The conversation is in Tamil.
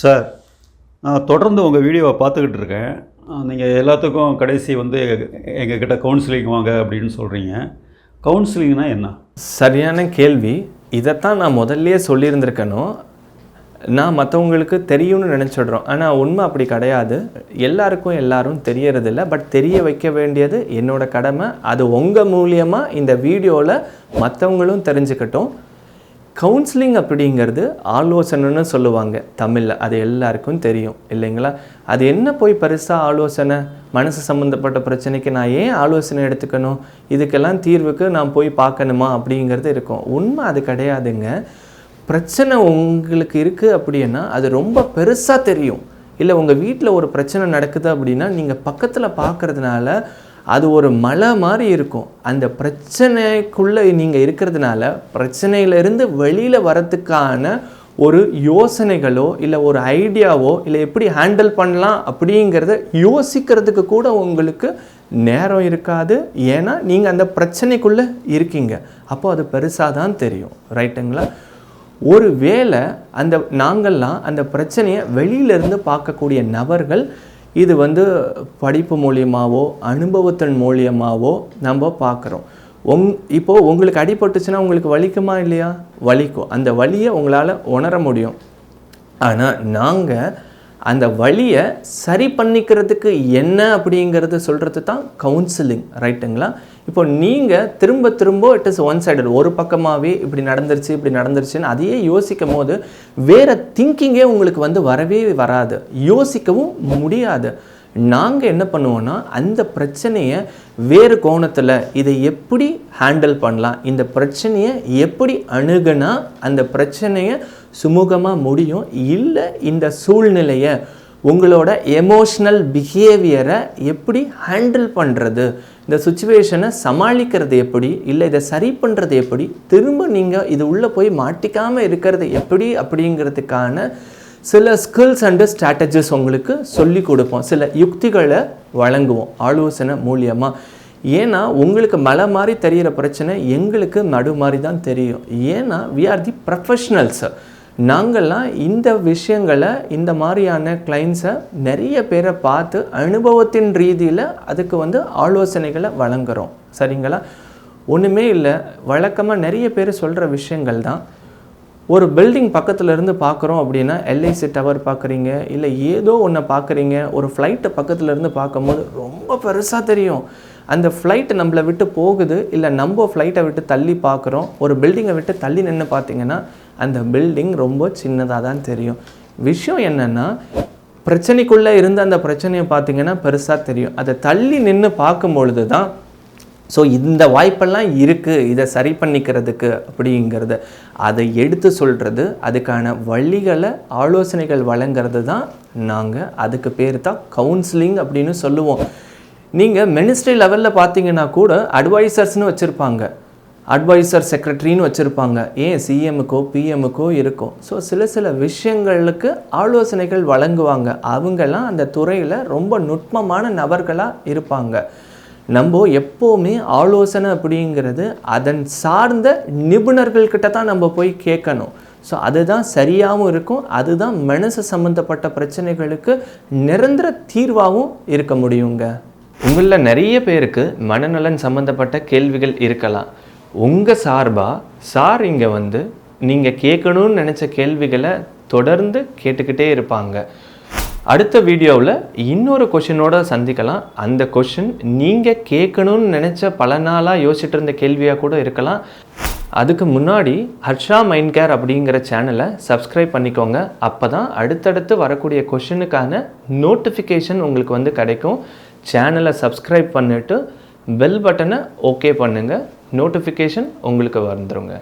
சார் நான் தொடர்ந்து உங்கள் வீடியோவை பார்த்துக்கிட்டு இருக்கேன். நீங்கள் எல்லாத்துக்கும் கடைசி வந்து எங்ககிட்ட கவுன்சிலிங் வாங்க அப்படின்னு சொல்கிறீங்க கவுன்சிலிங்னா என்ன? சரியான கேள்வி. இதைத்தான் நான் முதல்லயே சொல்லியிருந்திருக்கணும். நான் மற்றவங்களுக்கு தெரியும்னு நினச்சிடுறோம். ஆனால் உண்மை அப்படி கிடையாது. எல்லாருக்கும் எல்லாரும் தெரியறதில்ல. பட் தெரிய வைக்க வேண்டியது என்னோடய கடமை. அது உங்கள் மூலியமாக இந்த வீடியோவில் மற்றவங்களும் தெரிஞ்சுக்கட்டும். கவுன்சிலிங் அப்படிங்கிறது ஆலோசனைன்னு சொல்லுவாங்க. தமிழில் அது எல்லாருக்கும் தெரியும். இல்லைங்களா? அது என்ன போய் பெருசாக ஆலோசனை? மனசு சம்மந்தப்பட்ட பிரச்சனைக்கு நான் ஏன் ஆலோசனை எடுத்துக்கணும்? இதுக்கெல்லாம் தீர்வுக்கு நான் போய் பார்க்கணுமா? அப்படிங்கிறது இருக்கும். உண்மை அது கிடையாதுங்க. பிரச்சனை உங்களுக்கு இருக்குது அப்படின்னா அது ரொம்ப பெருசாக தெரியும். இல்லை உங்கள் வீட்டில் ஒரு பிரச்சனை நடக்குது அப்படின்னா நீங்கள் பக்கத்தில் பார்க்கறதுனால அது ஒரு மலை மாதிரி இருக்கும். அந்த பிரச்சனைக்குள்ளே நீங்கள் இருக்கிறதுனால பிரச்சனையிலேருந்து வெளியில் வரத்துக்கான ஒரு யோசனைகளோ இல்லை ஒரு ஐடியாவோ இல்லை எப்படி ஹேண்டில் பண்ணலாம் அப்படிங்கிறத யோசிக்கிறதுக்கு கூட உங்களுக்கு நேரம் இருக்காது. ஏன்னா நீங்கள் அந்த பிரச்சனைக்குள்ளே இருக்கீங்க. அப்போது அது பெருசாக தான் தெரியும். ரைட்டுங்களா? ஒரு வேளை அந்த நாங்கள்லாம் அந்த பிரச்சனையை வெளியிலேருந்து பார்க்கக்கூடிய நபர்கள் இது வந்து படிப்பு மூலியமாகவோ அனுபவத்தின் மூலியமாகவோ நம்ம பார்க்குறோம். உங் இப்போது உங்களுக்கு அடிபட்டுச்சுன்னா உங்களுக்கு வலிக்குமா இல்லையா? வலிக்கும். அந்த வலியை உங்களால் உணர முடியும். ஆனால் நாங்கள் அந்த வழியை சரி பண்ணிக்கிறதுக்கு என்ன அப்படிங்கிறது சொல்கிறது தான் கவுன்சிலிங் ரைட்டுங்களா இப்போ நீங்கள் திரும்ப திரும்ப இட் இஸ் ஒன் சைடட் ஒரு பக்கமாகவே இப்படி நடந்துருச்சு இப்படி நடந்துருச்சுன்னு அதையே யோசிக்கும் போது வேறு திங்கிங்கே உங்களுக்கு வந்து வரவே வராது. யோசிக்கவும் முடியாது. நாங்கள் என்ன பண்ணுவோன்னா அந்த பிரச்சனையை வேறு கோணத்தில் இதை எப்படி ஹேண்டில் பண்ணலாம்? இந்த பிரச்சனையை எப்படி அணுகுனா அந்த பிரச்சனையை சுமூகமாக முடியும்? இல்லை இந்த சூழ்நிலையை உங்களோட எமோஷ்னல் பிஹேவியரை எப்படி ஹேண்டில் பண்ணுறது இந்த சுச்சுவேஷனை சமாளிக்கிறது எப்படி? இல்லை இதை சரி பண்ணுறது எப்படி? திரும்ப நீங்கள் இது உள்ளே போய் மாட்டிக்காமல் இருக்கிறது எப்படி அப்படிங்கிறதுக்கான சில ஸ்கில்ஸ் அண்டு ஸ்ட்ராட்டஜிஸ் உங்களுக்கு சொல்லி கொடுப்போம். சில யுக்திகளை வழங்குவோம். ஆலோசனை மூலியமாக ஏன்னா உங்களுக்கு மலை மாதிரி தெரிகிற பிரச்சனை எங்களுக்கு நடு மாதிரி தான் தெரியும். ஏன்னா வி ஆர் தி ப்ரொஃபஷ்னல்ஸ் நாங்கள்லாம் இந்த விஷயங்களை இந்த மாதிரியான கிளைண்ட்ஸை நிறைய பேரை பார்த்து அனுபவத்தின் ரீதியில் அதுக்கு வந்து ஆலோசனைகளை வழங்குகிறோம் சரிங்களா? ஒன்றுமே இல்லை. வழக்கமாக நிறைய பேர் சொல்கிற விஷயங்கள் தான். ஒரு பில்டிங் பக்கத்தில் இருந்து பார்க்குறோம் அப்படின்னா எல்ஐசி டவர் பார்க்குறீங்க இல்லை ஏதோ ஒன்றை பார்க்குறீங்க ஒரு ஃப்ளைட்டை பக்கத்தில் இருந்து பார்க்கும்போது ரொம்ப பெருசாக தெரியும். அந்த ஃப்ளைட் நம்மளை விட்டு போகுது இல்லை நம்ம ஃப்ளைட்டை விட்டு தள்ளி பார்க்குறோம். ஒரு பில்டிங்கை விட்டு தள்ளி நின்று பார்த்தீங்கன்னா அந்த பில்டிங் ரொம்ப சின்னதாக தான் தெரியும். விஷயம் என்னென்னா பிரச்சனைக்குள்ளே இருந்த அந்த பிரச்சனையை பார்த்தீங்கன்னா பெருசாக தெரியும். அதை தள்ளி நின்று பார்க்கும் பொழுது தான் ஸோ இந்த வாய்ப்பெல்லாம் இருக்குது இதை சரி பண்ணிக்கிறதுக்கு அப்படிங்கிறது. அதை எடுத்து சொல்கிறது அதுக்கான வழிகளை ஆலோசனைகள் வழங்குறது தான் நாங்கள் அதுக்கு பேர் தான் கவுன்சிலிங் அப்படின்னு சொல்லுவோம். நீங்கள் மினிஸ்ட்ரி லெவலில் பார்த்தீங்கன்னா கூட அட்வைசர்ஸ்னு வச்சுருப்பாங்க. அட்வைசர் செக்ரட்டரின்னு வச்சுருப்பாங்க. ஏன் சிஎம்முக்கோ பிஎம்முக்கோ இருக்கும். ஸோ சில சில விஷயங்களுக்கு ஆலோசனைகள் வழங்குவாங்க. அவங்கெல்லாம் அந்த துறையில் ரொம்ப நுட்பமான நபர்களாக இருப்பாங்க. நம்ம எப்போவுமே ஆலோசனை அப்படிங்கிறது அதன் சார்ந்த நிபுணர்கள்கிட்ட தான் நம்ம போய் கேட்கணும். ஸோ அதுதான் சரியாகவும் இருக்கும். அதுதான் மனசு சம்மந்தப்பட்ட பிரச்சனைகளுக்கு நிரந்தர தீர்வாகவும் இருக்க முடியுங்க. உங்களில் நிறைய பேருக்கு மனநலன் சம்மந்தப்பட்ட கேள்விகள் இருக்கலாம். உங்கள் சார்பாக சார் இங்கே வந்து நீங்கள் கேட்கணும்னு நினச்ச கேள்விகளை தொடர்ந்து கேட்டுக்கிட்டே இருப்பாங்க. அடுத்த வீடியோவில் இன்னொரு கொஷினோட சந்திக்கலாம். அந்த கொஷின் நீங்கள் கேட்கணும்னு நினச்ச பல நாளாக யோசிச்சுட்டு இருந்த கேள்வியாக கூட இருக்கலாம். அதுக்கு முன்னாடி ஹர்ஷா மைண்ட் கேர் அப்படிங்கிற சேனலை சப்ஸ்கிரைப் பண்ணிக்கோங்க. அப்போ தான் அடுத்தடுத்து வரக்கூடிய கொஷினுக்கான நோட்டிஃபிகேஷன் உங்களுக்கு வந்து கிடைக்கும். சேனலை சப்ஸ்கிரைப் பண்ணிவிட்டு பெல் பட்டனை ஓகே பண்ணுங்கள் நோட்டிஃபிகேஷன் உங்களுக்கு வந்துடுங்க